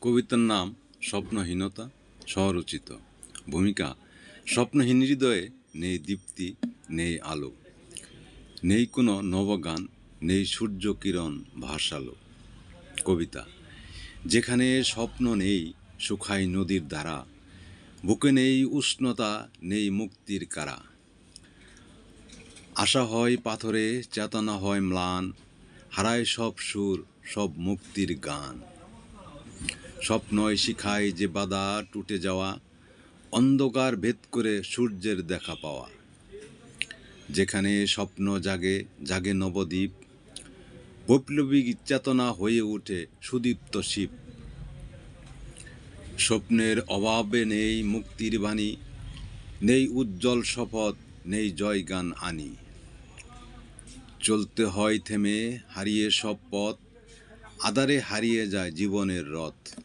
কবিতার নাম স্বপ্নহীনতা, স্বরচিত। ভূমিকা, স্বপ্নহীন হৃদয়ে নেই দীপ্তি, নেই আলো। নেই কোনো নবগান, নেই সূর্য কিরণ ভাসালো। কবিতা, যেখানে স্বপ্ন নেই শুকাই নদীর ধারা, বুকে নেই উষ্ণতা, নেই মুক্তির কারা। আশা হয় পাথরে, চেতনা হয় ম্লান, হারায় সব সুর, সব মুক্তির গান। স্বপ্নয় শিখায় যে বাধা টুটে যাওয়া, অন্ধকার ভেদ করে সূর্যের দেখা পাওয়া। যেখানে স্বপ্ন জাগে জাগে নবদ্বীপ, বৈপ্লবিক চেতনা হয়ে ওঠে সুদীপ্ত শিব। স্বপ্নের অভাবে নেই মুক্তির বাণী, নেই উজ্জ্বল শপথ, নেই জয়গান আনি। চলতে হয় থেমে, হারিয়ে সব পথ আদারে হারিয়ে যায় জীবনের রথ।